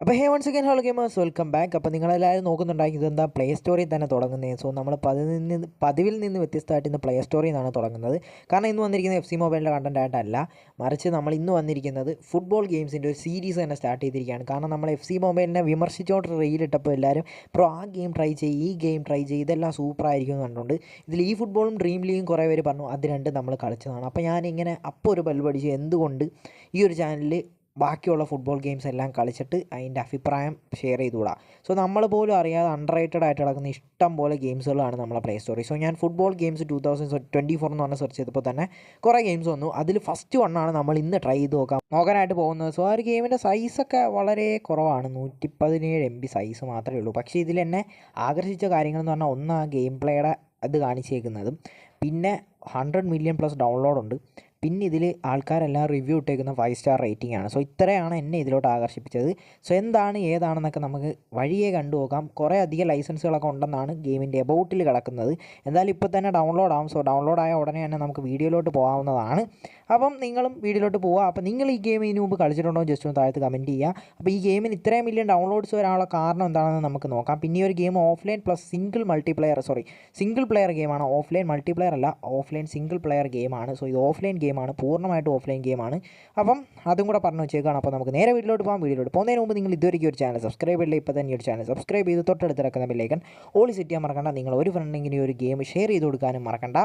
അപ്പോൾ hey once again whole gamers welcome back അപ്പോൾ നിങ്ങളെല്ലാവരും നോക്കുന്നുണ്ടാക്കി ഇതെന്താ? പ്ലേ സ്റ്റോറിൽ തന്നെ തുടങ്ങുന്നത് സോ നമ്മൾ പതിവിൽ നിന്ന് പതിവിൽ നിന്ന് വ്യത്യസ്തമായിട്ട് ഇന്ന് പ്ലേ സ്റ്റോറിൽ തുടങ്ങുന്നത്. കാരണം ഇന്ന് വന്നിരിക്കുന്നത് എഫ് സി മൊബൈലിന്റെ കണ്ടന്റ് ആയിട്ടല്ല മറിച്ച് നമ്മൾ ഇന്ന് വന്നിരിക്കുന്നത് ഫുട്ബോൾ ഗെയിംസിന്റെ ഒരു സീരീസ് തന്നെ സ്റ്റാർട്ട് ചെയ്തിരിക്കുകയാണ്. കാരണം നമ്മൾ എഫ് സി മൊബൈലിനെ വിമർശിച്ചുകൊണ്ട് റീലിട്ടപ്പോൾ എല്ലാവരും പ്രോ ആ ഗെയിം ട്രൈ ചെയ്യുക ഈ ഗെയിം ട്രൈ ചെയ്യുക ഇതെല്ലാം സൂപ്പറായിരിക്കും എന്ന് കണ്ടുകൊണ്ട് ഇതിൽ ഈ ഫുട്ബോളും ഡ്രീം ലീഗും കുറേ പേര് പറഞ്ഞു അത് രണ്ടും നമ്മൾ കളിച്ചതാണ്. അപ്പോൾ ഞാനിങ്ങനെ അപ്പോൾ ഒരു ബൾബ് എന്തുകൊണ്ട് ഈ ഒരു ചാനലിൽ ബാക്കിയുള്ള ഫുട്ബോൾ ഗെയിംസ് എല്ലാം കളിച്ചിട്ട് അതിന്റെ അഭിപ്രായം ഷെയർ ചെയ്തുകൂടാ. സോ നമ്മൾ പോലും അറിയാതെ അണ്ടർ റേറ്റഡ് ആയിട്ട് കിടക്കുന്ന ഇഷ്ടം പോലെ ഗെയിംസുകളാണ് നമ്മളെ പ്ലേ സ്റ്റോറിൽ സോ ഞാൻ football games two thousand twenty four എന്ന് പറഞ്ഞ സെർച്ച് ചെയ്തപ്പോൾ തന്നെ കുറേ ഗെയിംസ് വന്നു. അതിൽ ഫസ്റ്റ് വണ്ണാണ് നമ്മൾ ഇന്ന് ട്രൈ ചെയ്ത് നോക്കാം. നോക്കാനായിട്ട് പോകുന്നത്. സോ ആ ഒരു ഗെയിമിന്റെ സൈസൊക്കെ വളരെ കുറവാണ്. നൂറ്റി പതിനേഴ് എം ബി സൈസ് മാത്രമേ ഉള്ളൂ. പക്ഷേ ഇതിൽ എന്നെ ആകർഷിച്ച കാര്യങ്ങൾ എന്ന് പറഞ്ഞാൽ ഒന്ന് ഗെയിം പ്ലേയുടെ അത് കാണിച്ചേക്കുന്നതും. പിന്നെ ഹൺഡ്രഡ് മില്യൺ പ്ലസ് ഡൗൺലോഡ് ഉണ്ട്. പിന്നെ ഇതിൽ ആൾക്കാരെല്ലാം റിവ്യൂ ഇട്ടേക്കുന്ന ഫൈവ് സ്റ്റാർ റേറ്റിംഗ് ആണ്. സോ ഇത്രയാണ് എന്നെ ഇതിലോട്ട് ആകർഷിപ്പിച്ചത്. സോ എന്താണ് ഏതാണെന്നൊക്കെ നമുക്ക് വഴിയെ കണ്ടു നോക്കാം. കുറേ അധികം ലൈസൻസുകളൊക്കെ ഉണ്ടെന്നാണ് ഗെയിമിന്റെ എബൌട്ടിൽ കിടക്കുന്നത്. എന്തായാലും ഇപ്പോൾ തന്നെ ഡൗൺലോഡ് ആവും. സോ ഡൗൺലോഡ് ആയ ഉടനെ തന്നെ നമുക്ക് വീഡിയോയിലോട്ട് പോകാവുന്നതാണ്. അപ്പം നിങ്ങളും വീഡിയോയിലോട്ട് പോവുക. അപ്പോൾ നിങ്ങൾ ഈ ഗെയിം ഇതിനു മുമ്പ് കളിച്ചിട്ടുണ്ടോ ജസ്റ്റ് ഒന്ന് താഴത്ത് കമന്റ് ചെയ്യുക. അപ്പോൾ ഈ ഗെയിമിന് ഇത്രയും മില്യൺ ഡൗൺലോഡ്സ് വരാനുള്ള കാരണം എന്താണെന്ന് നമുക്ക് നോക്കാം. പിന്നെ ഒരു game offline plus single multiplayer sorry single player ഗെയിമാണ് ഓഫ്ലൈൻ മൾട്ടിപ്ലെയർ അല്ല ഓഫ്ലൈൻ സിംഗിൾ പ്ലെയർ ഗെയിമാണ് സോ ഇത് ഓഫ്ലൈൻ ഗെയിമാണ് പൂർണമായിട്ട് ഓഫ്ലൈൻ ഗെയിമാണ് അപ്പം അതും കൂടെ പറഞ്ഞു വെച്ചേക്കാണ്. അപ്പോൾ നമുക്ക് നേരെ വീട്ടിലോട്ട് പോകാം. വീഡിയോയിലോട്ട് പോകുന്നതിന് മുമ്പ് നിങ്ങൾ ഇതുവരെ ഒരു ചാനൽ സബ്സ്ക്രൈബ് ചെയ്യില്ല ഇപ്പോൾ തന്നെ ഒരു ചാനൽ സബ്സ്ക്രൈബ് ചെയ്ത് തൊട്ടടുത്ത് കിടക്കുന്ന ബില്ലേക്കൻ ഓളി സെറ്റ് ചെയ്യാൻ മറക്കണ്ട. നിങ്ങൾ ഒരു ഫ്രണ്ടെങ്കിലും ഒരു ഗെയിം ഷെയർ ചെയ്ത് കൊടുക്കാനും മറക്കണ്ട.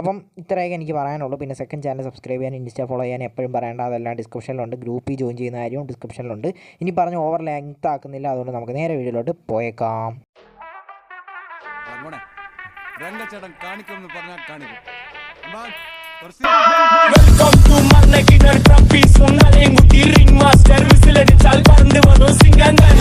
അപ്പം ഇത്രയൊക്കെ എനിക്ക് പറയാനുള്ളൂ. പിന്നെ സെക്കൻഡ് ചാനൽ സബ്സ്ക്രൈബ് ചെയ്യാൻ ഇൻസ്റ്റാ ഫോളോ ചെയ്യാൻ എപ്പോഴും പറയേണ്ട അതെല്ലാം ഡിസ്ക്രിപ്ഷനിലുണ്ട് ഗ്രൂപ്പിൽ ജോയിൻ ചെയ്യുന്ന കാര്യവും ഡിസ്ക്രിപ്ഷനിലുണ്ട് ഇനി പറഞ്ഞ് ഓവർ ലെങ്ത് ആക്കുന്നില്ല അതുകൊണ്ട് നമുക്ക് നേരെ വീഡിയോയിലോട്ട് പോയേക്കാം. രംഗച്ചേട്ടൻ കാണിക്കുമെന്ന് പറഞ്ഞാൽ കാണിക്കും. അമ്മാ, കുറച്ച് വെൽക്കം ടു മർണക്കിണർ ട്രംപീസ് മുട്ടി റിംഗ് മാസ്റ്റർ വിസിലടിച്ചാൽ പറന്ന് വന്നു സിംഗങ്ങൾ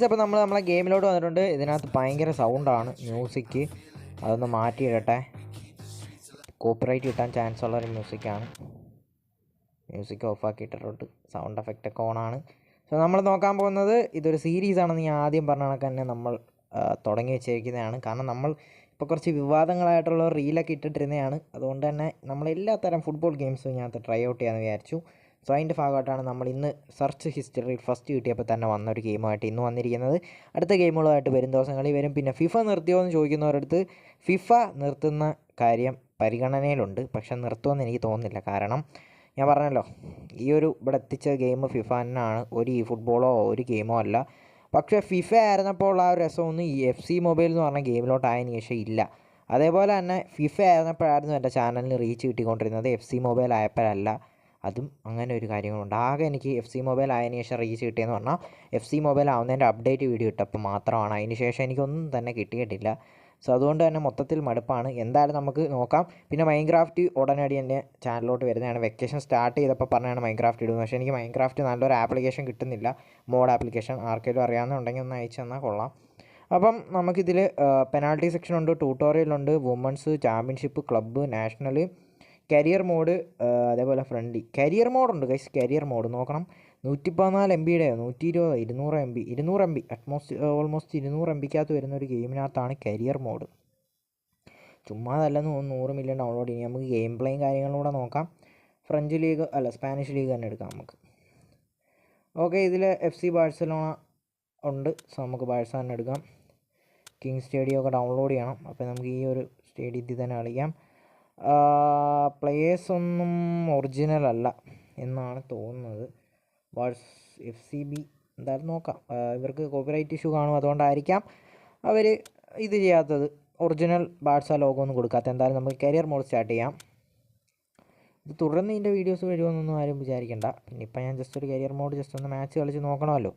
ഗൈസ് അപ്പോൾ നമ്മൾ നമ്മളെ ഗെയിമിലോട്ട് വന്നിട്ടുണ്ട്. ഇതിനകത്ത് ഭയങ്കര സൗണ്ടാണ് മ്യൂസിക് അതൊന്ന് മാറ്റിയിടട്ടെ. കോപ്പിറൈറ്റ് കിട്ടാൻ ചാൻസ് ഉള്ള ഒരു മ്യൂസിക്കാണ് മ്യൂസിക് ഓഫാക്കിയിട്ടിട്ടുണ്ട് സൗണ്ട് എഫക്റ്റ് ഒക്കെ ഓണാണ് സോ നമ്മൾ നോക്കാൻ പോകുന്നത് ഇതൊരു സീരീസ് ആണെന്ന് ഞാൻ ആദ്യം പറഞ്ഞ കണക്ക് തന്നെ നമ്മൾ തുടങ്ങി വെച്ചിരിക്കുന്നതാണ്. കാരണം നമ്മൾ ഇപ്പോൾ കുറച്ച് വിവാദങ്ങളായിട്ടുള്ള റീലൊക്കെ ഇട്ടിട്ടിരുന്നതാണ്. അതുകൊണ്ട് തന്നെ നമ്മൾ എല്ലാ തരം ഫുട്ബോൾ ഗെയിംസും ഇതിനകത്ത് ട്രൈ ഔട്ട് ചെയ്യാമെന്ന് വിചാരിച്ചു. സോ അതിന്റെ ഭാഗമായിട്ടാണ് നമ്മൾ ഇന്ന് സെർച്ച് ഹിസ്റ്ററിയിൽ ഫസ്റ്റ് കിട്ടിയപ്പോൾ തന്നെ വന്ന ഒരു ഗെയിമായിട്ട് ഇന്ന് വന്നിരിക്കുന്നത്. അടുത്ത ഗെയിമുകളായിട്ട് വരും ദിവസങ്ങളിൽ വരും. പിന്നെ ഫിഫ നിർത്തിയോ എന്ന് ചോദിക്കുന്നവരടുത്ത് ഫിഫ നിർത്തുന്ന കാര്യം പരിഗണനയിലുണ്ട്. പക്ഷെ നിർത്തുമെന്ന് എനിക്ക് തോന്നുന്നില്ല. കാരണം ഞാൻ പറഞ്ഞല്ലോ ഈ ഒരു ഇവിടെ എത്തിച്ച ഗെയിം ഫിഫ തന്നെയാണ്. ഒരു ഈ ഫുട്ബോളോ ഒരു ഗെയിമോ അല്ല. പക്ഷേ ഫിഫ ആയിരുന്നപ്പോൾ ആ ഒരു രസമൊന്നും ഈ എഫ് സി മൊബൈൽ എന്ന് പറഞ്ഞ ഗെയിമിലോട്ടായതിന് ശേഷം ഇല്ല. അതേപോലെ തന്നെ ഫിഫ ആയിരുന്നപ്പോഴായിരുന്നു എന്റെ ചാനലിന് റീച്ച് കിട്ടിക്കൊണ്ടിരുന്നത്. എഫ് സി മൊബൈൽ ആയപ്പോഴല്ല. അതും അങ്ങനെ ഒരു കാര്യങ്ങളുണ്ട്. ആകെ എനിക്ക് എഫ് സി മൊബൈൽ ആയതിനു ശേഷം റീച്ച് കിട്ടിയെന്ന് പറഞ്ഞാൽ എഫ് സി മൊബൈൽ ആവുന്നതിന്റെ അപ്ഡേറ്റ് വീഡിയോ ഇട്ടപ്പോൾ മാത്രമാണ്. അതിന് ശേഷം എനിക്കൊന്നും തന്നെ കിട്ടിയിട്ടില്ല. സോ അതുകൊണ്ട് തന്നെ മൊത്തത്തിൽ മടുപ്പാണ്. എന്തായാലും നമുക്ക് നോക്കാം. പിന്നെ മൈൻക്രാഫ്റ്റ് ഉടനടി എന്റെ ചാനലിലോട്ട് വരുന്നതാണ്. വെക്കേഷൻ സ്റ്റാർട്ട് ചെയ്തപ്പോൾ പറഞ്ഞാണ് മൈൻക്രാഫ്റ്റ് ഇടുന്നത്. പക്ഷേ എനിക്ക് മൈൻക്രാഫ്റ്റ് നല്ലൊരു ആപ്ലിക്കേഷൻ കിട്ടുന്നില്ല. മോഡ് ആപ്ലിക്കേഷൻ ആർക്കെങ്കിലും അറിയാമെന്നുണ്ടെങ്കിൽ ഒന്ന് അയച്ചു തന്നാൽ കൊള്ളാം. അപ്പം നമുക്കിതിൽ പെനാൾട്ടി സെക്ഷൻ ഉണ്ട് ട്യൂട്ടോറിയൽ ഉണ്ട് women's championship club national career mode അതേപോലെ ഫ്രണ്ട്ലി കരിയർ മോഡുണ്ട് ഗൈസ് കരിയർ മോഡ് നോക്കണം. നൂറ്റി പതിനാല് എം ബിയുടെ നൂറ്റി ഇരുപത് ഇരുന്നൂറ് എം ബി ഇരുന്നൂറ് M B at most almost ഇരുന്നൂറ് എം ബിക്കകത്ത് വരുന്ന ഒരു ഗെയിമിനകത്താണ് കരിയർ മോഡ് ചുമ്മാ അതല്ലെന്ന് തോന്നുന്നു നൂറ് മില്യൺ ഡൗൺലോഡ് ചെയ്യും. നമുക്ക് ഗെയിം പ്ലേയും കാര്യങ്ങളിലൂടെ നോക്കാം. ഫ്രഞ്ച് ലീഗ് അല്ല സ്പാനിഷ് ലീഗ് തന്നെ എടുക്കാം നമുക്ക്. ഓക്കെ ഇതിൽ എഫ് സി ബാഴ്സലോണ ഉണ്ട്. സോ നമുക്ക് ബാഴ്സ തന്നെ എടുക്കാം. കിങ് സ്റ്റേഡിയം ഒക്കെ ഡൗൺലോഡ് ചെയ്യണം. അപ്പോൾ നമുക്ക് ഈ ഒരു സ്റ്റേഡിയത്തിൽ തന്നെ കളിക്കാം. പ്ലേയേഴ്സ് ഒന്നും ഒറിജിനൽ അല്ല എന്നാണ് തോന്നുന്നത്. വാട്സ് എഫ് സി ബി എന്തായാലും നോക്കാം. ഇവർക്ക് കോപ്പിറൈറ്റ് ഇഷ്യൂ കാണും. അതുകൊണ്ടായിരിക്കാം അവർ ഇത് ചെയ്യാത്തത്. ഒറിജിനൽ ബാഴ്സ ലോഗോ ഒന്നും കൊടുക്കാത്ത. എന്തായാലും നമുക്ക് കരിയർ മോഡ് സ്റ്റാർട്ട് ചെയ്യാം. ഇത് തുടർന്ന് ഇതിന്റെ വീഡിയോസ് വരുമെന്നൊന്നും ആരും വിചാരിക്കണ്ട. പിന്നെ ഇപ്പം ഞാൻ ജസ്റ്റ് ഒരു കരിയർ മോഡ് ജസ്റ്റ് ഒന്ന് മാച്ച് കളിച്ച് നോക്കണമല്ലോ.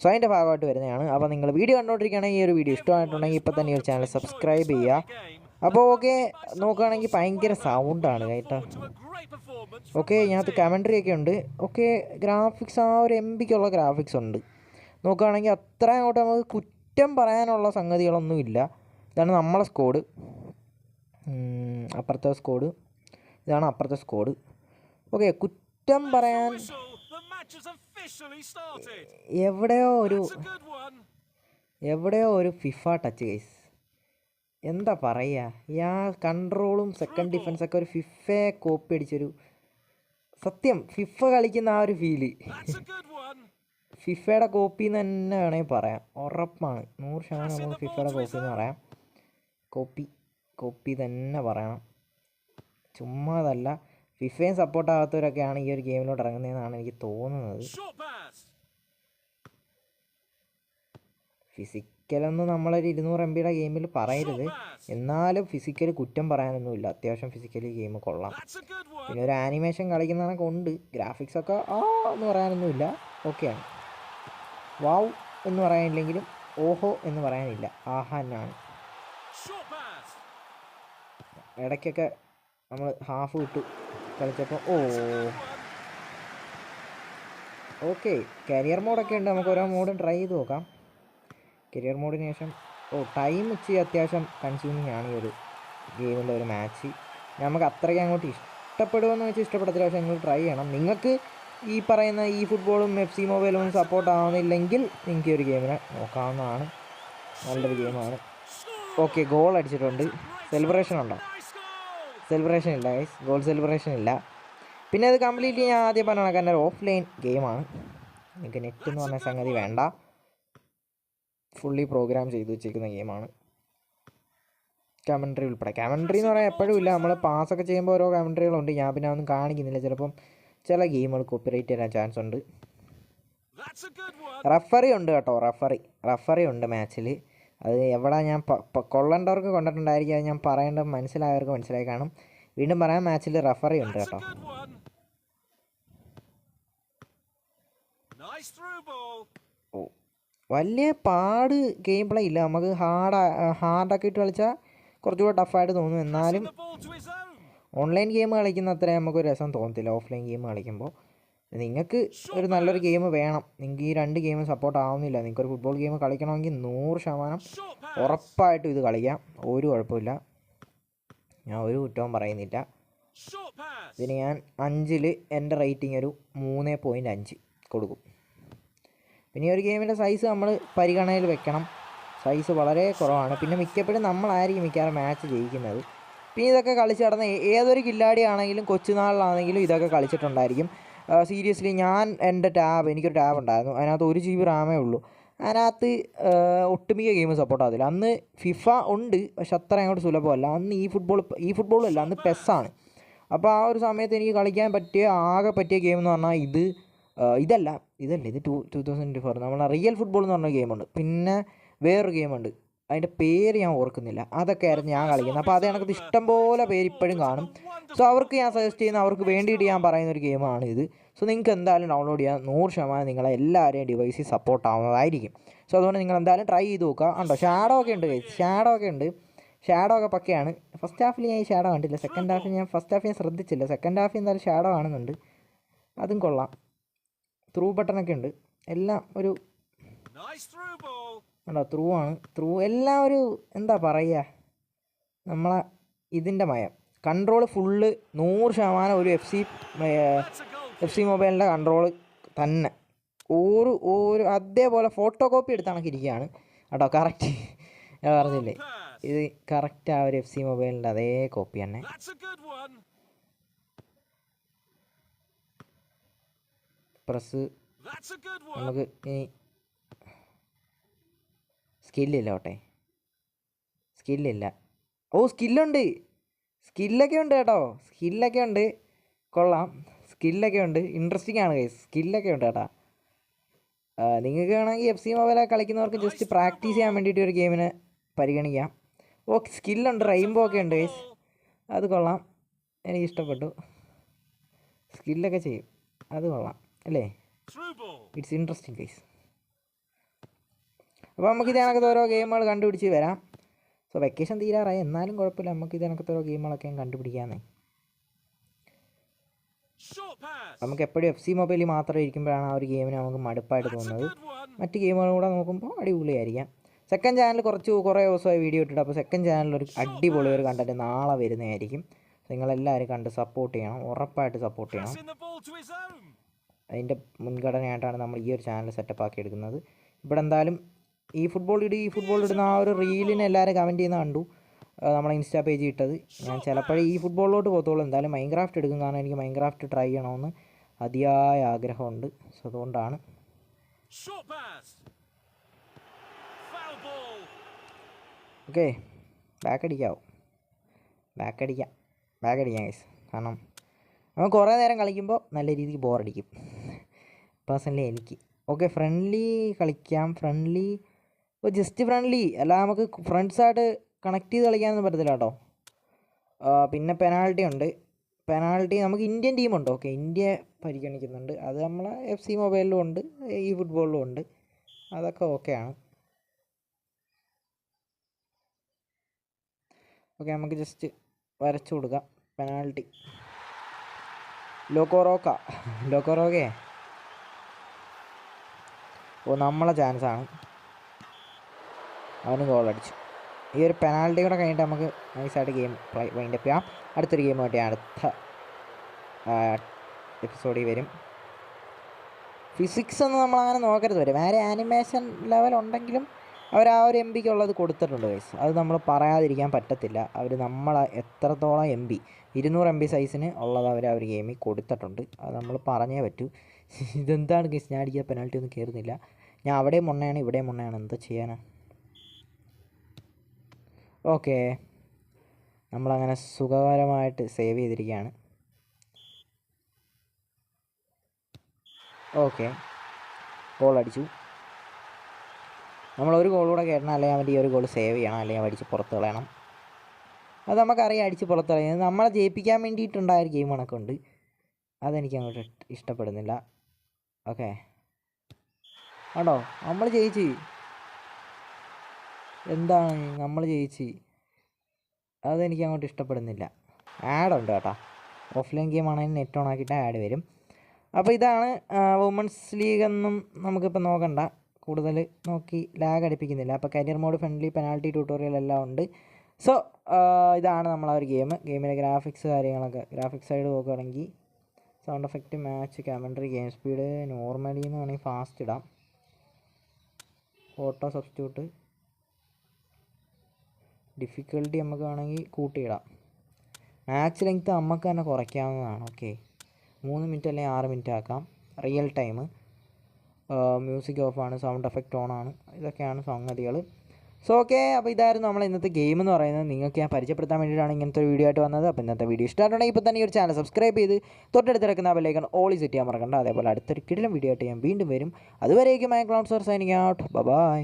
സോ അതിന്റെ ഭാഗമായിട്ട് വരുന്നതാണ്. അപ്പോൾ നിങ്ങൾ വീഡിയോ കണ്ടുകൊണ്ടിരിക്കുകയാണെങ്കിൽ ഈ ഒരു വീഡിയോ ഇഷ്ടമായിട്ടുണ്ടെങ്കിൽ ഇപ്പോൾ തന്നെ ഈ ഒരു ചാനൽ സബ്സ്ക്രൈബ് ചെയ്യുക. അപ്പോൾ ഓക്കെ നോക്കുകയാണെങ്കിൽ ഭയങ്കര സൗണ്ടാണ് കേട്ടോ. ഓക്കെ ഇതിനകത്ത് കമൻട്രി ഒക്കെ ഉണ്ട്. ഓക്കെ ഗ്രാഫിക്സ് ആ ഒരു എം ബിക്കുള്ള ഗ്രാഫിക്സ് ഉണ്ട്. നോക്കുകയാണെങ്കിൽ അത്ര അങ്ങോട്ട് നമുക്ക് കുറ്റം പറയാനുള്ള സംഗതികളൊന്നുമില്ല ഇതാണ് നമ്മളെ സ്കോഡ് അപ്പുറത്തെ സ്കോഡ് ഇതാണ് അപ്പുറത്തെ സ്കോഡ് ഓക്കെ കുറ്റം പറയാൻ. എവിടെയോ ഒരു. എവിടെയോ ഒരു ഫിഫ ടച്ച് കേസ് എന്താ പറയുക ഈ ആ കൺട്രോളും സെക്കൻഡ് ഡിഫൻസൊക്കെ ഒരു ഫിഫേ കോപ്പി അടിച്ചൊരു സത്യം ഫിഫ കളിക്കുന്ന ആ ഒരു ഫീൽ. ഫിഫയുടെ കോപ്പി എന്ന് തന്നെ വേണമെങ്കിൽ പറയാം. ഉറപ്പാണ്. നൂറ് ശതമാനം നമുക്ക് ഫിഫയുടെ കോപ്പി എന്ന് പറയാം. കോപ്പി കോപ്പി തന്നെ പറയണം. ചുമ്മാതല്ല. ഫിഫയും സപ്പോർട്ട് ആകാത്തവരൊക്കെയാണ് ഈ ഒരു ഗെയിമിലോട്ട് ഇറങ്ങുന്നതെന്നാണ് എനിക്ക് തോന്നുന്നത്. Pass. ഫിസിക്കലൊന്നും നമ്മളൊരു ഇരുന്നൂറ് എം ബിയുടെ ഗെയിമിൽ പറയരുത്. എന്നാലും ഫിസിക്കൽ കുറ്റം പറയാനൊന്നുമില്ല. അത്യാവശ്യം ഫിസിക്കലി ഗെയിം കൊള്ളാം. പിന്നെ ഒരു ആനിമേഷൻ കളിക്കുന്നതൊക്കെ ഉണ്ട്. ഗ്രാഫിക്സ് ഒക്കെ ആ എന്ന് പറയാനൊന്നുമില്ല. ഓക്കെയാണ് വാവ് എന്ന് പറയാനില്ലെങ്കിലും ഓഹോ എന്ന് പറയാനില്ല. ആഹാ എന്നാണ് ഇടയ്ക്കൊക്കെ നമ്മൾ ഹാഫ് വിട്ടു. കളിച്ചപ്പോൾ ഓ. ഓക്കെ കരിയർ മോഡൊക്കെ ഉണ്ട്. നമുക്ക് ഓരോ മോഡും ട്രൈ ചെയ്ത് നോക്കാം. കരിയർ മോഡിന് ശേഷം ഓ ടൈം ഇച്ചിരി അത്യാവശ്യം കൺസ്യൂമിങ് ആണ് ഈ ഒരു ഗെയിമിന്റെ ഒരു മാച്ച് നമുക്ക് അത്രയ്ക്ക് അങ്ങോട്ട് ഇഷ്ടപ്പെടുമെന്ന് വെച്ചാൽ ഇഷ്ടപ്പെടത്തില്ല. പക്ഷേ നിങ്ങൾ ട്രൈ ചെയ്യണം. നിങ്ങൾക്ക് ഈ പറയുന്ന ഈ ഫുട്ബോളും എഫ് സി മൊബൈലും സപ്പോർട്ട് ആവുന്നില്ലെങ്കിൽ നിങ്ങൾക്ക് ഒരു ഗെയിമിനെ നോക്കാവുന്നതാണ്. നല്ലൊരു ഗെയിമാണ് ഓക്കെ ഗോൾ അടിച്ചിട്ടുണ്ട്. സെലിബ്രേഷൻ ഉണ്ടോ? സെലിബ്രേഷൻ ഇല്ല ഗൈസ് ഗോൾ സെലിബ്രേഷൻ ഇല്ല. പിന്നെ അത് കംപ്ലീറ്റ് ഞാൻ ആദ്യം പറഞ്ഞ കണക്കാൻ ഓഫ് ലൈൻ ഗെയിമാണ് നിങ്ങൾക്ക് നെറ്റ് എന്ന് പറഞ്ഞ സംഗതി വേണ്ട. ഫുള്ളി പ്രോഗ്രാം ചെയ്ത് വെച്ചിരിക്കുന്ന ഗെയിമാണ് കമൻട്രി ഉൾപ്പെടെ. കമൻട്രി എന്ന് പറയാൻ എപ്പോഴും ഇല്ല. നമ്മൾ പാസ്സൊക്കെ ചെയ്യുമ്പോൾ ഓരോ കമൻട്രികളുണ്ട് ഞാൻ പിന്നെ ഒന്നും കാണിക്കുന്നില്ല. ചിലപ്പം ചില ഗെയിമുകൾ കോപ്പിറൈറ്റ് തരാൻ ചാൻസ് ഉണ്ട്. റഫറി ഉണ്ട് കേട്ടോ. റഫറി റഫറി ഉണ്ട് മാച്ചിൽ അത് എവിടെ ഞാൻ കൊള്ളേണ്ടവർക്ക് കൊണ്ടിട്ടുണ്ടായിരിക്കും. അത് ഞാൻ പറയേണ്ടത് മനസ്സിലായവർക്ക് മനസ്സിലായി കാണും. വീണ്ടും പറയാം മാച്ചിൽ റഫറി ഉണ്ട് കേട്ടോ. ഓ. വലിയ പാട് ഗെയിം പ്ലേ ഇല്ല. നമുക്ക് ഹാർഡ് ഹാർഡൊക്കെ ഇട്ട് കളിച്ചാൽ കുറച്ചുകൂടെ ടഫായിട്ട് തോന്നും. എന്നാലും. ഓൺലൈൻ ഗെയിം കളിക്കുന്ന അത്ര നമുക്ക് ഒരു രസം തോന്നത്തില്ല. ഓഫ്ലൈൻ ഗെയിം കളിക്കുമ്പോൾ നിങ്ങൾക്ക് ഒരു നല്ലൊരു ഗെയിം വേണം. നിങ്ങൾക്ക് ഈ രണ്ട് ഗെയിം സപ്പോർട്ട് ആവുന്നില്ല. നിങ്ങൾക്ക് ഒരു ഫുട്ബോൾ ഗെയിം കളിക്കണമെങ്കിൽ നൂറ് ശതമാനം. ഉറപ്പായിട്ടും ഇത് കളിക്കാം. ഒരു കുഴപ്പമില്ല. ഞാൻ ഒരു കുറ്റവും പറയുന്നില്ല. ഇതിന് ഞാൻ അഞ്ചിൽ എന്റെ റേറ്റിംഗ് ഒരു മൂന്ന് പോയിന്റ് അഞ്ച് കൊടുക്കും. പിന്നെ ഈ ഒരു ഗെയിമിന്റെ സൈസ് നമ്മൾ പരിഗണനയിൽ വെക്കണം. സൈസ് വളരെ കുറവാണ്. പിന്നെ മിക്കപ്പോഴും നമ്മളായിരിക്കും മിക്കവാറും മാച്ച് ജയിക്കുന്നത്. പിന്നെ ഇതൊക്കെ കളിച്ച് നടന്ന ഏതൊരു കില്ലാടി ആണെങ്കിലും കൊച്ചുനാളിലാണെങ്കിലും ഇതൊക്കെ കളിച്ചിട്ടുണ്ടായിരിക്കും. സീരിയസ്ലി ഞാൻ എന്റെ ടാബ് എനിക്കൊരു ടാബ് ഉണ്ടായിരുന്നു. അതിനകത്ത് ഒരു ജി ബി റാമേ ഉള്ളൂ. അതിനകത്ത് ഒട്ടുമിക്ക ഗെയിം സപ്പോർട്ട് ആകത്തില്ല അന്ന് ഫിഫ ഉണ്ട് പക്ഷെ അത്ര അങ്ങോട്ട് സുലഭമല്ല. അന്ന് ഈ ഫുട്ബോൾ ഈ ഫുട്ബോളല്ല അന്ന് പെസ്സാണ് അപ്പോൾ ആ ഒരു സമയത്ത് എനിക്ക് കളിക്കാൻ പറ്റിയ ആകെ പറ്റിയ ഗെയിം എന്ന് പറഞ്ഞാൽ ഇത് ഇതല്ല ഇതല്ല ഇത് ടു ടു തൗസൻഡ് ഫോർ നമ്മളെ റിയൽ ഫുട്ബോൾ എന്ന് പറഞ്ഞ ഗെയിമുണ്ട് പിന്നെ വേറൊരു ഗെയിമുണ്ട് അതിന്റെ പേര് ഞാൻ ഓർക്കുന്നില്ല. അതൊക്കെ ആയിരുന്നു ഞാൻ കളിക്കുന്നത്. അപ്പോൾ അത് കണക്കത്ത് ഇഷ്ടംപോലെ പേര് ഇപ്പോഴും കാണും. സോ അവർക്ക് ഞാൻ സജസ്റ്റ് ചെയ്യുന്ന അവർക്ക് വേണ്ടിയിട്ട് ഞാൻ പറയുന്ന ഒരു ഗെയിമാണ് ഇത്. സോ നിങ്ങൾക്ക് എന്തായാലും ഡൗൺലോഡ് ചെയ്യാൻ നൂറ് ശതമാനം നിങ്ങളെ എല്ലാവരെയും ഡിവൈസിൽ സപ്പോർട്ട് ആവുന്നതായിരിക്കും. സോ അതുകൊണ്ട് നിങ്ങൾ എന്തായാലും ട്രൈ ചെയ്ത് നോക്കുക. ഉണ്ടോ ഷാഡോ ഒക്കെ ഉണ്ട് ഷാഡോ ഒക്കെ ഉണ്ട്. ഷാഡോ ഒക്കെ പക്കയാണ്. ഫസ്റ്റ് ഹാഫിൽ ഞാൻ ഈ ഷാഡോ കണ്ടില്ല. സെക്കൻഡ് ഹാഫിൽ ഞാൻ ഫസ്റ്റ് ഹാഫ് ഞാൻ ശ്രദ്ധിച്ചില്ല. സെക്കൻഡ് ഹാഫിൽ എന്തായാലും ഷാഡോ കാണുന്നുണ്ട്. അതും കൊള്ളാം. ത്രൂ ബട്ടണൊക്കെ ഉണ്ട്. എല്ലാം ഒരു ഉണ്ടോ ത്രൂ ആണ്. ത്രൂ എല്ലാം ഒരു എന്താ പറയുക? നമ്മളെ ഇതിന്റെ മയം. കൺട്രോൾ ഫുള്ള് നൂറ് ശതമാനം ഒരു എഫ് സി എഫ് സി മൊബൈലിന്റെ കൺട്രോൾ തന്നെ. ഒരു ഒരു അതേപോലെ ഫോട്ടോ കോപ്പി എടുത്ത് കണക്കിരിക്കുകയാണ് കേട്ടോ കറക്റ്റ് ഞാൻ പറഞ്ഞില്ലേ? ഇത് കറക്റ്റ് ആ ഒരു എഫ് സി മൊബൈലിന്റെ അതേ കോപ്പി തന്നെ. പ്രസ്. നമുക്ക് ഇനി സ്കില്ലില്ല ഓട്ടെ. സ്കില്ലില്ല. ഓ സ്കില്ലുണ്ട്. സ്കില്ലൊക്കെ ഉണ്ട് കേട്ടോ. സ്കില്ലൊക്കെ ഉണ്ട്. കൊള്ളാം. സ്കില്ലൊക്കെ ഉണ്ട്. ഇൻട്രസ്റ്റിംഗ് ആണ് കൈ സ്കില്ലൊക്കെ ഉണ്ട് കേട്ടോ. നിങ്ങൾക്ക് വേണമെങ്കിൽ എഫ് സി മൊബൈലൊക്കെ കളിക്കുന്നവർക്ക് ജസ്റ്റ് പ്രാക്ടീസ് ചെയ്യാൻ വേണ്ടിയിട്ട് ഒരു ഗെയിമിന് പരിഗണിക്കാം. ഓ സ്കില്ലുണ്ട്. റെയിൻബോ ഒക്കെ ഉണ്ട് കൈസ് അത് കൊള്ളാം. എനിക്ക് ഇഷ്ടപ്പെട്ടു. സ്കില്ലൊക്കെ ചെയ്യും. അത് കൊള്ളാം. അല്ലേ? ഇറ്റ്സ് ഇൻട്രസ്റ്റിംഗ് കേസ് അപ്പോൾ നമുക്ക് ഇതിനകത്ത് ഓരോ ഗെയിമുകൾ കണ്ടുപിടിച്ച് വരാം. സോ വെക്കേഷൻ തീരാറായി. എന്നാലും കുഴപ്പമില്ല. നമുക്ക് ഇതിനകത്ത് ഓരോ ഗെയിമുകളൊക്കെ കണ്ടുപിടിക്കാമെന്നേ. നമുക്ക് എപ്പോഴും എഫ് സി മൊബൈലിൽ മാത്രം ഇരിക്കുമ്പോഴാണ് ആ ഒരു ഗെയിമിന് നമുക്ക് മടുപ്പായിട്ട് തോന്നുന്നത്. മറ്റ് ഗെയിമുകളും കൂടെ നോക്കുമ്പോൾ അടിപൊളിയായിരിക്കാം. സെക്കൻഡ് ചാനൽ കുറച്ച് കുറേ ദിവസമായി വീഡിയോ ഇട്ടിട്ട് അപ്പോൾ സെക്കൻഡ് ചാനലിൽ ഒരു അടിപൊളി ഒരു കണ്ടന്റ് നാളെ വരുന്നതായിരിക്കും. നിങ്ങളെല്ലാവരും കണ്ട് സപ്പോർട്ട് ചെയ്യണം. ഉറപ്പായിട്ട് സപ്പോർട്ട് ചെയ്യണം. അതിന്റെ മുൻഗണനയായിട്ടാണ് നമ്മൾ ഈ ഒരു ചാനൽ സെറ്റപ്പ് ആക്കി എടുക്കുന്നത്. ഇവിടെ എന്തായാലും ഈ ഫുട്ബോൾ ഇടി ഈ ഫുട്ബോൾ ഇടുന്ന ആ ഒരു റീലിന് എല്ലാവരും കമന്റ് ചെയ്യുന്ന കണ്ടു. നമ്മളെ ഇൻസ്റ്റാ പേജ് ഇട്ടത്. ഞാൻ ചിലപ്പോഴേ ഈ ഫുട്ബോളിലോട്ട് പോകത്തുള്ളൂ. എന്തായാലും മൈൻക്രാഫ്റ്റ് എടുക്കും കാരണം എനിക്ക് മൈൻക്രാഫ്റ്റ് ട്രൈ ചെയ്യണമെന്ന് അതിയായ ആഗ്രഹമുണ്ട്. സോ അതുകൊണ്ടാണ്. ഓക്കെ ബാക്ക് അടിക്കാവോ. ബാക്ക് അടിക്കാം. ബാക്ക് അടിക്കാം ഗൈസ് കാരണം നമ്മൾ കുറേ നേരം കളിക്കുമ്പോൾ നല്ല രീതിക്ക് ബോറടിക്കും പേഴ്സണലി എനിക്ക്. ഓക്കെ ഫ്രണ്ട്ലി കളിക്കാം. ഫ്രണ്ട്ലി ഇപ്പോൾ ജസ്റ്റ് ഫ്രണ്ട്ലി അല്ല നമുക്ക് ഫ്രണ്ട്സായിട്ട് കണക്ട് ചെയ്ത് കളിക്കാനൊന്നും പറ്റത്തില്ല കേട്ടോ. പിന്നെ പെനാൾട്ടി ഉണ്ട്. പെനാൾട്ടി നമുക്ക് ഇന്ത്യൻ ടീമുണ്ട് ഓക്കെ ഇന്ത്യ പരിഗണിക്കുന്നുണ്ട്. അത് നമ്മളെ എഫ് സി മൊബൈലിലും ഉണ്ട്. ഈ ഫുട്ബോളിലും ഉണ്ട്. അതൊക്കെ ഓക്കെയാണ് ഓക്കെ നമുക്ക് ജസ്റ്റ് വരച്ചു കൊടുക്കാം. പെനാൾട്ടി ലോക്കോറോക്ക ലോക്കോറോക്കെ ഓ നമ്മളെ ചാൻസാണ് അവന് ഗോൾ അടിച്ചു. ഈ ഒരു പെനാൽറ്റി കൂടെ കഴിഞ്ഞിട്ട് നമുക്ക് നൈസായിട്ട് ഗെയിം വൈൻഡപ്പ് ചെയ്യാം. അടുത്തൊരു ഗെയിം ആയിട്ട് ഞാൻ അടുത്ത എപ്പിസോഡിൽ വരും. ഫിസിക്സ് ഒന്നും നമ്മളങ്ങനെ നോക്കരുത് വരും വേറെ ആനിമേഷൻ ലെവൽ ഉണ്ടെങ്കിലും അവർ ആ ഒരു എം ബിക്ക് ഉള്ളത് കൊടുത്തിട്ടുണ്ട് ഗൈസ് അത് നമ്മൾ പറയാതിരിക്കാൻ പറ്റത്തില്ല. അവർ നമ്മളെ എത്രത്തോളം എം ബി ഇരുന്നൂറ് എം ബി സൈസിന് ഉള്ളത് അവർ ആ ഒരു ഗെയിമിൽ കൊടുത്തിട്ടുണ്ട്. അത് നമ്മൾ പറഞ്ഞേ പറ്റൂ. ഇതെന്താണ് ഗൈസ് ഞാൻ അടിക്കുക പെനാൽറ്റി ഒന്നും കയറുന്നില്ല ഞാൻ അവിടെയും മുണ്ണയാണ് ഇവിടെയും മുണ്ണയാണ് എന്താ ചെയ്യാനാ? ഓക്കെ. നമ്മളങ്ങനെ സുഖകരമായിട്ട് സേവ് ചെയ്തിരിക്കുകയാണ്. ഓക്കെ. ഗോൾ അടിച്ചു. നമ്മൾ ഒരു ഗോൾ കൂടെ കയറണം അല്ലെങ്കിൽ അവന്റെ ഈ ഒരു ഗോൾ സേവ് ചെയ്യണം അല്ലെങ്കിൽ അടിച്ച് പുറത്ത് കളയണം. അത് നമുക്കറിയാം അടിച്ച് പുറത്ത് കളയുന്നത് നമ്മളെ ജയിപ്പിക്കാൻ വേണ്ടിയിട്ടുണ്ടായ ഒരു ഗെയിം കണക്കുണ്ട്. അതെനിക്ക് അങ്ങോട്ട് ഇഷ്ടപ്പെടുന്നില്ല. ഓക്കെ. ആണോ? നമ്മൾ ജയിച്ച്. എന്താണ് നമ്മൾ ജയിച്ച്? അതെനിക്ക് അങ്ങോട്ട് ഇഷ്ടപ്പെടുന്നില്ല. ആഡ് ഉണ്ട് കേട്ടോ. ഓഫ്ലൈൻ ഗെയിം ആണെങ്കിൽ നെറ്റ് ഓൺ ആക്കിയിട്ട് ആഡ് വരും. അപ്പോൾ ഇതാണ് വുമൻസ് ലീഗ് എന്നും നമുക്കിപ്പോൾ നോക്കണ്ട. കൂടുതൽ നോക്കി ലാഗ് അടിപ്പിക്കുന്നില്ല. അപ്പോൾ career mode friendly penalty tutorial എല്ലാം ഉണ്ട്. സോ ഇതാണ് നമ്മളെ ഒരു ഗെയിം ഗെയിമിലെ ഗ്രാഫിക്സ് കാര്യങ്ങളൊക്കെ. ഗ്രാഫിക്സ് സൈഡ് നോക്കുകയാണെങ്കിൽ sound effect match commentary game speed normally എന്ന് വേണമെങ്കിൽ ഫാസ്റ്റ് ഇടാം. Photo substitute. ഡിഫിക്കൽട്ടി നമുക്ക് വേണമെങ്കിൽ കൂട്ടിയിടാം. മാച്ച് ലെങ്ത്ത് നമുക്ക് തന്നെ കുറയ്ക്കാവുന്നതാണ്. ഓക്കെ. മൂന്ന് മിനിറ്റ് അല്ലെങ്കിൽ ആറ് മിനിറ്റ് ആക്കാം. Real time. മ്യൂസിക് ഓഫാണ്. സൗണ്ട് എഫക്റ്റ് ഓണാണ്. ഇതൊക്കെയാണ് സംഗതികൾ സോ ഓക്കെ അപ്പോൾ ഇതായിരുന്നു നമ്മൾ ഇന്നത്തെ ഗെയിം എന്ന് പറയുന്നത്. നിങ്ങൾക്ക് ഞാൻ പരിചയപ്പെടുത്താൻ വേണ്ടിയിട്ടാണ് ഇങ്ങനത്തെ ഒരു വീഡിയോ ആയിട്ട് വന്നത്. അപ്പോൾ ഇന്നത്തെ വീഡിയോ ഇഷ്ടമായിട്ടുണ്ടെങ്കിൽ ഇപ്പോൾ തന്നെ ഈ ഒരു ചാനൽ സബ്സ്ക്രൈബ് ചെയ്ത് തൊട്ടടുത്ത് കിടക്കുന്ന ബെല്ലൈക്കൺ ഓളി സെറ്റ് ചെയ്യാൻ മറക്കണ്ട. അതേപോലെ അടുത്തൊരു കിടിലം വീഡിയോ ആയിട്ട് ഞാൻ വീണ്ടും വരും. അതുവരേക്കും my cloud signing out bye